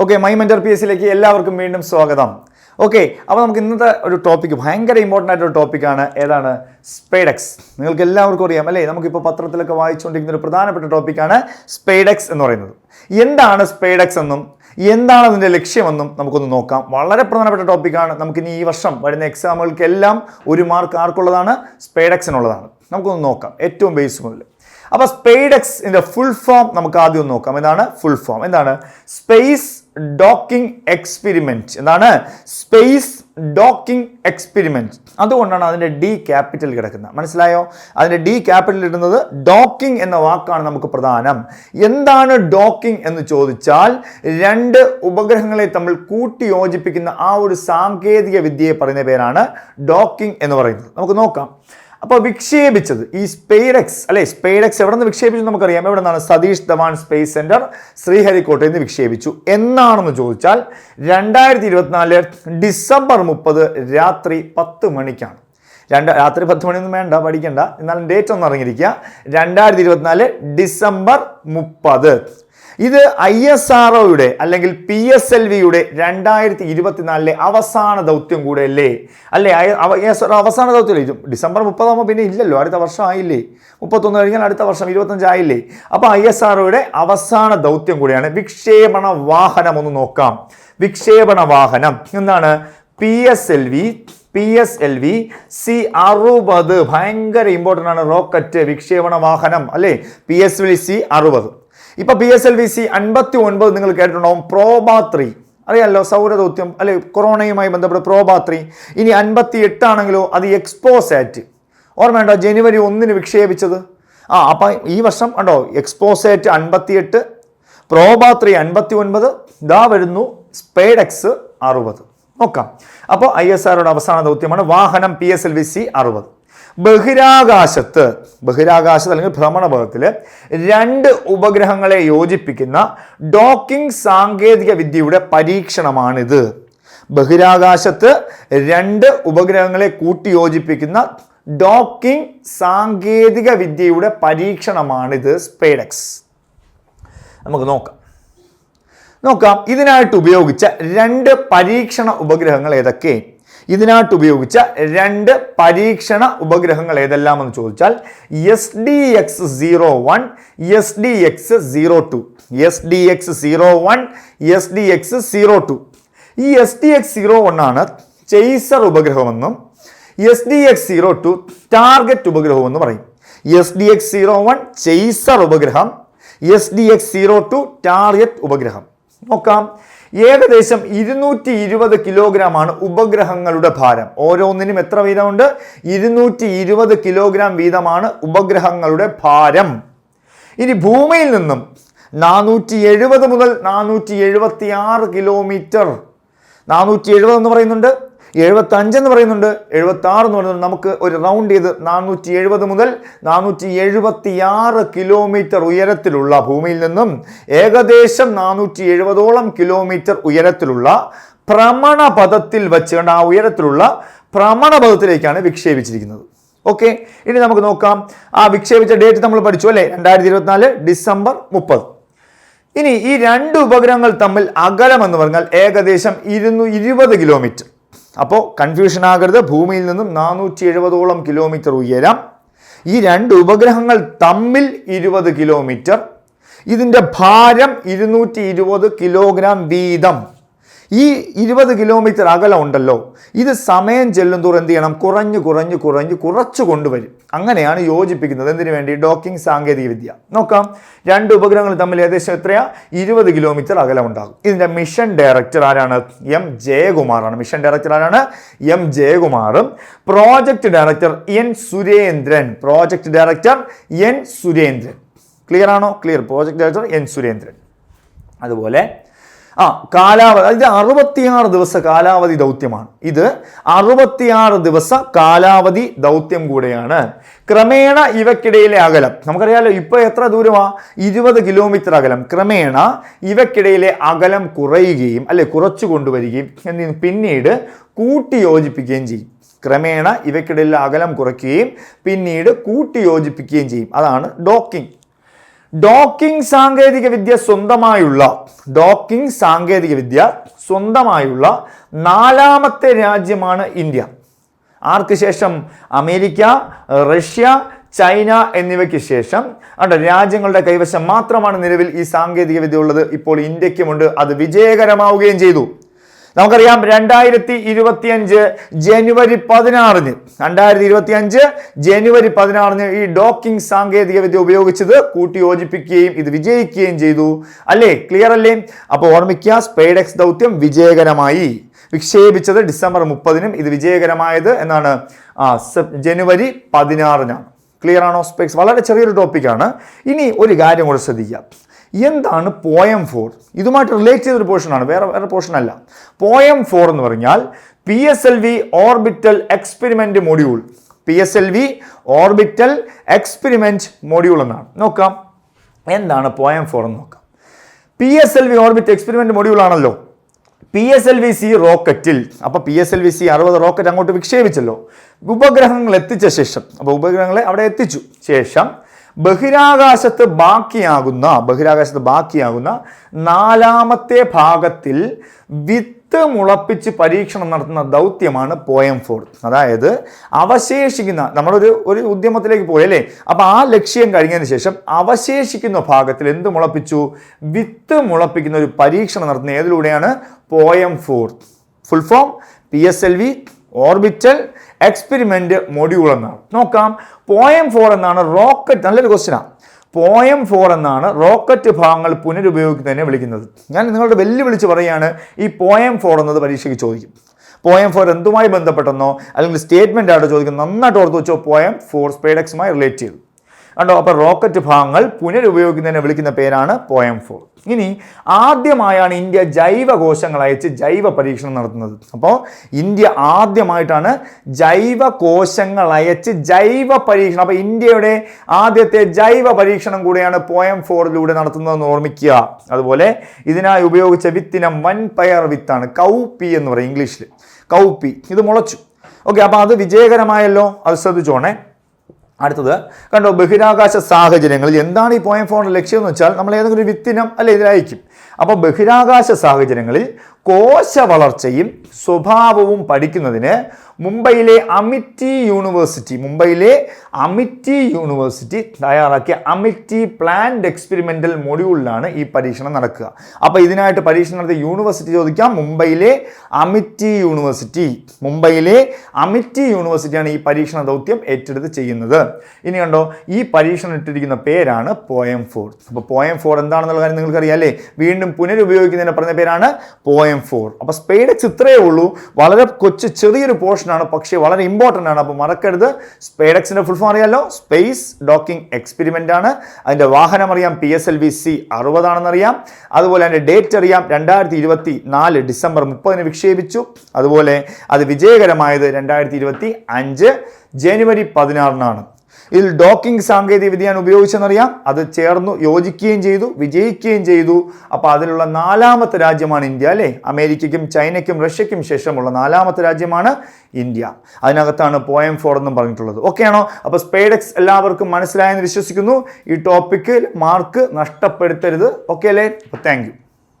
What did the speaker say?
Okay my mentor P S സിയിലേക്ക് എല്ലാവർക്കും വീണ്ടും സ്വാഗതം. ഓക്കെ അപ്പോൾ നമുക്ക് ഇന്നത്തെ ഒരു ടോപ്പിക്ക് ഭയങ്കര ഇമ്പോർട്ടന്റ് ആയിട്ടൊരു ടോപ്പിക്കാണ് ഏതാണ്? സ്പെയ്ഡെക്സ് നിങ്ങൾക്ക് എല്ലാവർക്കും അറിയാം അല്ലേ? നമുക്കിപ്പോൾ പത്രത്തിലൊക്കെ വായിച്ചുകൊണ്ടിരിക്കുന്ന ഒരു പ്രധാനപ്പെട്ട ടോപ്പിക്കാണ് സ്പെയ്ഡെക്സ് എന്ന് പറയുന്നത്. എന്താണ് സ്പെയ്ഡെക്സ് എന്നും എന്താണ് അതിന്റെ ലക്ഷ്യമെന്നും നമുക്കൊന്ന് നോക്കാം. വളരെ പ്രധാനപ്പെട്ട ടോപ്പിക്കാണ് നമുക്കിനി ഈ വർഷം വരുന്ന എക്സാമുകൾക്കെല്ലാം ഒരു മാർക്ക് ആർക്കുള്ളതാണ്? സ്പെയ്ഡെക്സിനുള്ളതാണ് നമുക്കൊന്ന് നോക്കാം ഏറ്റവും ബേസ് മുതൽ. അപ്പോൾ സ്പെയ്ഡെക്സിന്റെ ഫുൾ ഫോം നമുക്ക് ആദ്യം നോക്കാം. എന്താണ്? ഫുൾ ഫോം എന്താണ്? സ്പേസ് ഡോക്കിംഗ് എക്സ്പെരിമെന്റ് എന്താണ്? സ്പേസ് ഡോക്കിംഗ് എക്സ്പെരിമെന്റ് അതുകൊണ്ടാണ് അതിന്റെ ഡി ക്യാപിറ്റൽ കിടക്കുന്നത്. മനസ്സിലായോ? അതിന്റെ ഡി ക്യാപിറ്റൽ ഇടുന്നത് ഡോക്കിംഗ് എന്ന വാക്കാണ് നമുക്ക് പ്രധാനം. എന്താണ് ഡോക്കിംഗ് എന്ന് ചോദിച്ചാൽ രണ്ട് ഉപഗ്രഹങ്ങളെ തമ്മിൽ കൂട്ടി യോജിപ്പിക്കുന്ന ആ ഒരു സാങ്കേതിക വിദ്യയെ പറയുന്ന പേരാണ് ഡോക്കിംഗ് എന്ന് പറയുന്നത്. നമുക്ക് നോക്കാം. അപ്പോൾ വിക്ഷേപിച്ചത് ഈ സ്പെയ്ഡെക്സ് അല്ലെ സ്പെയ്ഡെക്സ് എവിടെ നിന്ന് വിക്ഷേപിച്ചു നമുക്കറിയാം. എവിടെ നിന്നാണ് സതീഷ് ധവാൻ സ്പേസ് സെന്റർ ശ്രീഹരിക്കോട്ടയിൽ നിന്ന് വിക്ഷേപിച്ചു. എന്നാണെന്ന് ചോദിച്ചാൽ രണ്ടായിരത്തി ഇരുപത്തിനാല് ഡിസംബർ മുപ്പത് രാത്രി പത്ത് മണിക്കാണ്. രണ്ട് രാത്രി പത്ത് മണിയൊന്നും വേണ്ട പഠിക്കണ്ട. എന്നാലും ഡേറ്റ് ഒന്ന് അറിഞ്ഞിരിക്കുക രണ്ടായിരത്തി ഇരുപത്തിനാല് ഡിസംബർ മുപ്പത്. ഇത് ഐ എസ് ആർ ഒയുടെ അല്ലെങ്കിൽ പി എസ് എൽ വിയുടെ രണ്ടായിരത്തി ഇരുപത്തിനാലിലെ അവസാന ദൗത്യം കൂടെ അല്ലേ? അല്ലേ അവസാന ദൗത്യം ഇത് ഡിസംബർ മുപ്പതാകുമ്പോൾ പിന്നെ ഇല്ലല്ലോ അടുത്ത വർഷം ആയില്ലേ? മുപ്പത്തൊന്ന് കഴിഞ്ഞാൽ അടുത്ത വർഷം ഇരുപത്തഞ്ച് ആയില്ലേ? അപ്പോൾ ഐ എസ് ആർ ഒയുടെ അവസാന ദൗത്യം കൂടിയാണ് വിക്ഷേപണ വാഹനം ഒന്ന് നോക്കാം. വിക്ഷേപണ വാഹനം എന്താണ്? P S L V P S L V C അറുപത്. ഭയങ്കര ഇമ്പോർട്ടന്റ് ആണ് റോക്കറ്റ് വിക്ഷേപണ വാഹനം അല്ലേ? പി എസ് എൽ സി അറുപത്. ഇപ്പൊ P S L V C അൻപത്തി ഒൻപത് നിങ്ങൾ കേട്ടിട്ടുണ്ടാവും. പ്രോബാത്രി അറിയാമല്ലോ സൗരദൗത്യം അല്ലെ കൊറോണയുമായി ബന്ധപ്പെട്ട് പ്രോബാത്രി ഇനി അൻപത്തി എട്ടാണെങ്കിലോ അത് എക്സ്പോസാറ്റ് ഓർമ്മയുണ്ടോ ജനുവരി ഒന്നിന് വിക്ഷേപിച്ചത്? ആ അപ്പം ഈ വർഷം കണ്ടോ എക്സ്പോസാറ്റ് അൻപത്തിയെട്ട് പ്രോബാത്രി അൻപത്തി ഒൻപത് ഇതാ വരുന്നു സ്പേഡെക്സ് അറുപത്. നോക്കാം. അപ്പോൾ ഐ എസ് ആറുടെ അവസാന ദൗത്യമാണ് വാഹനം P S L V C അറുപത്. ബഹിരാകാശത്ത് ബഹിരാകാശത്ത് അല്ലെങ്കിൽ ഭ്രമണപഥത്തിൽ രണ്ട് ഉപഗ്രഹങ്ങളെ യോജിപ്പിക്കുന്ന ഡോക്കിംഗ് സാങ്കേതിക വിദ്യയുടെ പരീക്ഷണമാണിത്. ബഹിരാകാശത്ത് രണ്ട് ഉപഗ്രഹങ്ങളെ കൂട്ടിയോജിപ്പിക്കുന്ന ഡോക്കിംഗ് സാങ്കേതിക വിദ്യയുടെ പരീക്ഷണമാണിത് സ്പേഡക്സ്. നമുക്ക് നോക്കാം. നോക്കാം. ഇതിനായിട്ട് ഉപയോഗിച്ച രണ്ട് പരീക്ഷണ ഉപഗ്രഹങ്ങൾ ഏതൊക്കെ? ഇതിനായിട്ട് ഉപയോഗിച്ച രണ്ട് പരീക്ഷണ ഉപഗ്രഹങ്ങൾ ഏതെല്ലാം എന്ന് ചോദിച്ചാൽ S D X zero one S D X zero two S D X zero one S D X zero two ഈ S D X zero one ആണ് chaser ഉപഗ്രഹമെന്നും S D X zero two target ഉപഗ്രഹമെന്ന് പറയും. S D X zero one chaser ഉപഗ്രഹം S D X zero two target ഉപഗ്രഹം. നോക്കാം. ഏകദേശം ഇരുന്നൂറ്റി ഇരുപത് kilogram ആണ് ഉപഗ്രഹങ്ങളുടെ ഭാരം. ഓരോന്നിനും എത്ര വീതമുണ്ട്? ഇരുന്നൂറ്റി ഇരുപത് കിലോഗ്രാം വീതമാണ് ഉപഗ്രഹങ്ങളുടെ ഭാരം. ഇനി ഭൂമിയിൽ നിന്നും നാനൂറ്റി എഴുപത് മുതൽ നാനൂറ്റി എഴുപത്തി ആറ് കിലോമീറ്റർ. നാനൂറ്റി എഴുപത് എന്ന് പറയുന്നുണ്ട്. എഴുപത്തി അഞ്ച് എന്ന് പറയുന്നുണ്ട്. എഴുപത്തി ആറ് എന്ന് പറയുന്നുണ്ട്. നമുക്ക് ഒരു റൗണ്ട് ചെയ്ത് നാനൂറ്റി എഴുപത് മുതൽ നാനൂറ്റി എഴുപത്തി ആറ് കിലോമീറ്റർ ഉയരത്തിലുള്ള ഭൂമിയിൽ നിന്നും ഏകദേശം നാനൂറ്റി എഴുപതോളം കിലോമീറ്റർ ഉയരത്തിലുള്ള ഭ്രമണപഥത്തിൽ വെച്ച് കണ്ട ആ ഉയരത്തിലുള്ള ഭ്രമണപഥത്തിലേക്കാണ് വിക്ഷേപിച്ചിരിക്കുന്നത്. ഓക്കെ ഇനി നമുക്ക് നോക്കാം. ആ വിക്ഷേപിച്ച ഡേറ്റ് നമ്മൾ പഠിച്ചു അല്ലേ? രണ്ടായിരത്തി ഇരുപത്തിനാല് ഡിസംബർ മുപ്പത്. ഇനി ഈ രണ്ട് ഉപഗ്രഹങ്ങൾ തമ്മിൽ അകലം എന്ന് പറഞ്ഞാൽ ഏകദേശം ഇരുന്നൂ ഇരുപത് കിലോമീറ്റർ അപ്പോൾ കൺഫ്യൂഷൻ ആകരുത്. ഭൂമിയിൽ നിന്നും നാനൂറ്റി എഴുപതോളം കിലോമീറ്റർ ഉയരം. ഈ രണ്ട് ഉപഗ്രഹങ്ങൾ തമ്മിൽ ഇരുപത് കിലോമീറ്റർ ഇതിന്റെ ഭാരം ഇരുന്നൂറ്റി ഇരുപത് കിലോഗ്രാം വീതം. ഈ ഇരുപത് കിലോമീറ്റർ അകലം ഉണ്ടല്ലോ. ഇത് സമയം ചെല്ലുന്തോറും എന്ത് ചെയ്യണം? കുറഞ്ഞു കുറഞ്ഞു കുറഞ്ഞു കുറച്ചു കൊണ്ടുവരും. അങ്ങനെയാണ് യോജിപ്പിക്കുന്നത്. എന്തിനു വേണ്ടി? ഡോക്കിംഗ് സാങ്കേതിക വിദ്യ. നോക്കാം. രണ്ട് ഉപഗ്രഹങ്ങൾ തമ്മിൽ ഏകദേശം എത്രയാ? ഇരുപത് കിലോമീറ്റർ അകലം ഉണ്ടാകും. ഇതിന്റെ മിഷൻ ഡയറക്ടർ ആരാണ്? എം ജയകുമാറാണ്. മിഷൻ ഡയറക്ടർ ആരാണ്? M ജയകുമാറും. Project director N Surendran. Project director N Surendran. Clear ആണോ? Clear project director N Surendran. അതുപോലെ ആ കാലാവധി ഇത് അറുപത്തിയാറ് ദിവസ കാലാവധി ദൗത്യമാണ്. ഇത് അറുപത്തിയാറ് ദിവസ കാലാവധി ദൗത്യം കൂടെയാണ്. ക്രമേണ ഇവക്കിടയിലെ അകലം നമുക്കറിയാലോ ഇപ്പൊ എത്ര ദൂരമാ? ഇരുപത് കിലോമീറ്റർ അകലം. ക്രമേണ ഇവക്കിടയിലെ അകലം കുറയുകയും അല്ലെ കുറച്ചു കൊണ്ടുവരികയും എന്നി പിന്നീട് കൂട്ടി യോജിപ്പിക്കുകയും ചെയ്യും. ക്രമേണ ഇവക്കിടയിലെ അകലം കുറയ്ക്കുകയും പിന്നീട് കൂട്ടി യോജിപ്പിക്കുകയും ചെയ്യും. അതാണ് ഡോക്കിംഗ്. ഡോക്കിംഗ് സാങ്കേതിക വിദ്യ സ്വന്തമായുള്ള ഡോക്കിംഗ് സാങ്കേതിക വിദ്യ സ്വന്തമായുള്ള നാലാമത്തെ രാജ്യമാണ് ഇന്ത്യ. ആർക്ക് ശേഷം? അമേരിക്ക റഷ്യ ചൈന എന്നിവയ്ക്ക് ശേഷം. അവിടെ രാജ്യങ്ങളുടെ കൈവശം മാത്രമാണ് നിലവിൽ ഈ സാങ്കേതിക വിദ്യ ഉള്ളത്. ഇപ്പോൾ ഇന്ത്യക്കുമുണ്ട്. അത് വിജയകരമാവുകയും ചെയ്തു. നമുക്കറിയാം രണ്ടായിരത്തി ഇരുപത്തിയഞ്ച് ജനുവരി പതിനാറിന് രണ്ടായിരത്തി ഇരുപത്തി അഞ്ച് ജനുവരി പതിനാറിന് ഈ ഡോക്കിംഗ് സാങ്കേതിക വിദ്യ ഉപയോഗിച്ചത് കൂട്ടി യോജിപ്പിക്കുകയും ഇത് വിജയിക്കുകയും ചെയ്തു. അല്ലേ? ക്ലിയർ അല്ലേ? അപ്പോൾ ഓർമ്മിക്കുക സ്പേഡെക്സ് ദൗത്യം വിജയകരമായി. വിക്ഷേപിച്ചത് ഡിസംബർ മുപ്പതിനും ഇത് വിജയകരമായത് എന്നാണ് ജനുവരി പതിനാറിനാണ്. ക്ലിയർ ആണോ? സ്പെക്സ് വളരെ ചെറിയൊരു ടോപ്പിക്കാണ് ഇനി ഒരു കാര്യം കൂടെ ശ്രദ്ധിക്കുക. എന്താണ് പോയം ഫോർ ഇതുമായിട്ട് റിലേറ്റ് ചെയ്തൊരു പോർഷനാണ് വേറെ വേറെ പോർഷൻ അല്ല. പോയം ഫോർ എന്ന് പറഞ്ഞാൽ P S L V orbital experiment module P S L V orbital experiment module എന്നാണ്. നോക്കാം. എന്താണ് പോയം ഫോർ എന്ന് നോക്കാം. P S L V orbit experiment module ആണല്ലോ. P S L V C റോക്കറ്റിൽ അപ്പോൾ P S L V C അറുപത് rocket അങ്ങോട്ട് വിക്ഷേപിച്ചല്ലോ. ഉപഗ്രഹങ്ങൾ എത്തിച്ച ശേഷം അപ്പോൾ ഉപഗ്രഹങ്ങളെ അവിടെ എത്തിച്ചു. ശേഷം ബഹിരാകാശത്ത് ബാക്കിയാകുന്ന ബഹിരാകാശത്ത് ബാക്കിയാകുന്ന നാലാമത്തെ ഭാഗത്തിൽ വിത്ത് മുളപ്പിച്ച് പരീക്ഷണം നടത്തുന്ന ദൗത്യമാണ് പോയം ഫോർ അതായത് അവശേഷിക്കുന്ന നമ്മളൊരു ഒരു ഉദ്യമത്തിലേക്ക് പോയി അല്ലേ? അപ്പോൾ ആ ലക്ഷ്യം കഴിഞ്ഞതിന് ശേഷം അവശേഷിക്കുന്ന ഭാഗത്തിൽ എന്ത് മുളപ്പിച്ചു? വിത്ത് മുളപ്പിക്കുന്ന ഒരു പരീക്ഷണം നടത്തുന്ന ഏതിലൂടെയാണ്? POEM four full form P S L V orbital experiment module എന്നാണ്. നോക്കാം. പോയം ഫോർ എന്നാണ് റോക്കറ്റ് നല്ലൊരു ക്വസ്റ്റ്യനാണ് പോയം ഫോർ എന്നാണ് റോക്കറ്റ് ഭാഗങ്ങൾ പുനരുപയോഗിക്കുന്നതിനെ വിളിക്കുന്നത്. ഞാൻ നിങ്ങളുടെ വെല്ലുവിളിച്ച് പറയുകയാണ് ഈ പോയം ഫോർ എന്നത് പരീക്ഷയ്ക്ക് ചോദിക്കും. പോയം ഫോർ എന്തുമായി ബന്ധപ്പെട്ടെന്നോ അല്ലെങ്കിൽ സ്റ്റേറ്റ്മെന്റ് ആയിട്ട് ചോദിക്കും നന്നായിട്ട് ഓർത്ത് വെച്ചോ പോയം ഫോർ സ്പേഡക്സുമായി റിലേറ്റ് ചെയ്തു. കണ്ടോ? അപ്പോൾ റോക്കറ്റ് ഭാഗങ്ങൾ പുനരുപയോഗിക്കുന്നതിനെ വിളിക്കുന്ന പേരാണ് പോയം ഫോർ ഇനി ആദ്യമായാണ് ഇന്ത്യ ജൈവ കോശങ്ങൾ അയച്ച് ജൈവ പരീക്ഷണം നടത്തുന്നത്. അപ്പോൾ ഇന്ത്യ ആദ്യമായിട്ടാണ് ജൈവ കോശങ്ങൾ അയച്ച് ജൈവ പരീക്ഷണം. അപ്പോൾ ഇന്ത്യയുടെ ആദ്യത്തെ ജൈവ പരീക്ഷണം കൂടെയാണ് പോയം ഫോറിലൂടെ നടത്തുന്നതെന്ന് ഓർമ്മിക്കുക. അതുപോലെ ഇതിനായി ഉപയോഗിച്ച വിത്തിനം വൻ പയർ വിത്താണ്. കൗപ്പി എന്ന് പറയും ഇംഗ്ലീഷിൽ കൗപ്പി ഇത് മുളച്ചു. ഓക്കെ അപ്പോൾ അത് വിജയകരമായല്ലോ? അത് ശ്രദ്ധിച്ചോണേ. അടുത്തത് കണ്ടോ ബഹിരാകാശ സാഹചര്യങ്ങളിൽ എന്താണ് ഈ പോയിന്റ് ഫോറിന്റെ ലക്ഷ്യം എന്ന് വെച്ചാൽ നമ്മൾ ഏതെങ്കിലും ഒരു വിത്തിനം അല്ലെ ഇതിലയക്കും അപ്പോൾ ബഹിരാകാശ സാഹചര്യങ്ങളിൽ കോശ വളർച്ചയും സ്വഭാവവും പഠിക്കുന്നതിന് മുംബൈയിലെ അമിറ്റി യൂണിവേഴ്സിറ്റി മുംബൈയിലെ അമിറ്റി യൂണിവേഴ്സിറ്റി തയ്യാറാക്കിയ അമിറ്റി പ്ലാന്റ് എക്സ്പെരിമെന്റൽ മൊഡ്യൂളിലാണ് ഈ പരീക്ഷണം നടക്കുക. അപ്പോൾ ഇതിനായിട്ട് പരീക്ഷണം നടത്തിയ യൂണിവേഴ്സിറ്റി ചോദിക്കാം. മുംബൈയിലെ അമിറ്റി യൂണിവേഴ്സിറ്റി മുംബൈയിലെ അമിറ്റി യൂണിവേഴ്സിറ്റിയാണ് ഈ പരീക്ഷണ ദൗത്യം ഏറ്റെടുത്ത് ചെയ്യുന്നത്. ഇനി കണ്ടോ ഈ പരീക്ഷണം ഇട്ടിരിക്കുന്ന പേരാണ് പോയം ഫോർ. അപ്പോൾ പോയം ഫോർ എന്താണെന്നുള്ള കാര്യം നിങ്ങൾക്കറിയാം അല്ലേ? വീണ്ടും പുനരുപയോഗിക്കുന്നതിന് പറഞ്ഞ പേരാണ് പോയം ഫോർ അപ്പോൾ സ്പേഡെക്സ് ഇത്രയേ ഉള്ളൂ. വളരെ കൊച്ചു ചെറിയൊരു പോർഷനാണ് പക്ഷേ വളരെ ഇമ്പോർട്ടന്റ് ആണ്. അപ്പോൾ മറക്കരുത്. സ്പേഡെക്സിന്റെ ഫുൾ ഫോം അറിയാമല്ലോ സ്പേസ് ഡോക്കിംഗ് എക്സ്പെരിമെന്റ് ആണ്. അതിന്റെ വാഹനം അറിയാം P S L V C അറുപതാണെന്നറിയാം. അതുപോലെ അതിന്റെ ഡേറ്റ് അറിയാം രണ്ടായിരത്തി ഇരുപത്തി നാല് ഡിസംബർ മുപ്പതിന് വിക്ഷേപിച്ചു. അതുപോലെ അത് വിജയകരമായത് രണ്ടായിരത്തി ഇരുപത്തി അഞ്ച് ജനുവരി പതിനാറിനാണ്. ഇതിൽ ഡോക്കിംഗ് സാങ്കേതിക വിദ്യയാണ് ഉപയോഗിച്ചെന്നറിയാം. അത് ചേർന്നു യോജിക്കുകയും ചെയ്തു വിജയിക്കുകയും ചെയ്തു. അപ്പോൾ അതിലുള്ള നാലാമത്തെ രാജ്യമാണ് ഇന്ത്യ അല്ലേ? അമേരിക്കയ്ക്കും ചൈനയ്ക്കും റഷ്യയ്ക്കും ശേഷമുള്ള നാലാമത്തെ രാജ്യമാണ് ഇന്ത്യ. അതിനകത്താണ് പോയം ഫോർ എന്നും പറഞ്ഞിട്ടുള്ളത്. ഓക്കെ ആണോ? അപ്പോൾ സ്പേഡെക്സ് എല്ലാവർക്കും മനസ്സിലായെന്ന് വിശ്വസിക്കുന്നു. ഈ ടോപ്പിക്കിൽ മാർക്ക് നഷ്ടപ്പെടുത്തരുത്. ഓക്കെ അല്ലേ? അപ്പോൾ താങ്ക്